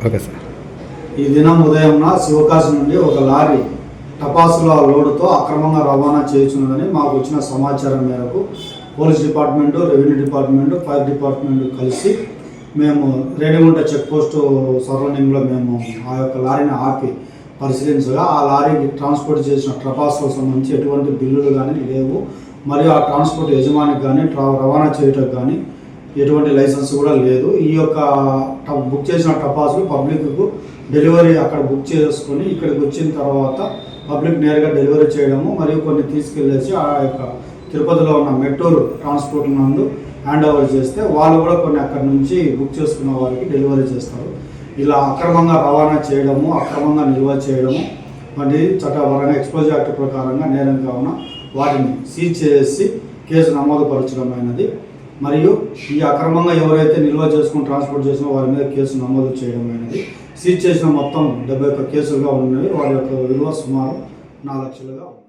Okay sir. ఈ దినం ఉదయం శివకాశి నుండి ఒక లారీ టపాసుల లోడుతో అక్రమంగా రవాణా చేయుచున్నదని మాకు వచ్చిన సమాచారం మేరకు police department revenue department fire department కలిసి మేము రేణిగుంట చెక్ పోస్ట్ సరౌండింగ్లో మేము ఆ యొక్క లారీని ఆపి పరిశీలించగా ఆ లారీకి ట్రాన్స్పోర్ట్ చేసిన టపాసులకు సంబంధించి ఎటువంటి బిల్లులు కానీ లేవు. మరియు ఆ ట్రాన్స్పోర్ట్ యజమానికి కానీ ట్రా- రవాణా చేయటం కానీ ఎటువంటి లైసెన్స్ కూడా లేదు. ఈ యొక్క బుక్ చేసిన టపాసులు పబ్లిక్కు డెలివరీ అక్కడ బుక్ చేసుకొని ఇక్కడికి వచ్చిన తర్వాత పబ్లిక్ నేరుగా డెలివరీ చేయడము మరియు కొన్ని తీసుకెళ్ళేసి ఆ యొక్క తిరుపతిలో ఉన్న మెట్టూరు ట్రాన్స్పోర్ట్ నందు హ్యాండ్ ఓవర్ చేస్తే వాళ్ళు కూడా కొన్ని అక్కడ నుంచి బుక్ చేసుకున్న వారికి డెలివరీ చేస్తారు. ఇలా అక్రమంగా రవాణా చేయడము అక్రమంగా నిల్వ చేయడము వంటి చట్టపరంగా ఎక్స్పోజర్ యాక్ట్ ప్రకారంగా నేరం కావున వాటిని సీజ్ చేసి కేసు నమోదు అయినది మరియు ఈ అక్రమంగా ఎవరైతే నిల్వ చేసుకుని ట్రాన్స్పోర్ట్ చేసిన వారి మీద కేసు నమోదు చేయడం అనేది సీజ్ చేసిన మొత్తం డెబ్బై ఒక్క కేసులుగా ఉన్నవి వారి యొక్క విలువ సుమారు నాలుగు లక్షలుగా ఉంది.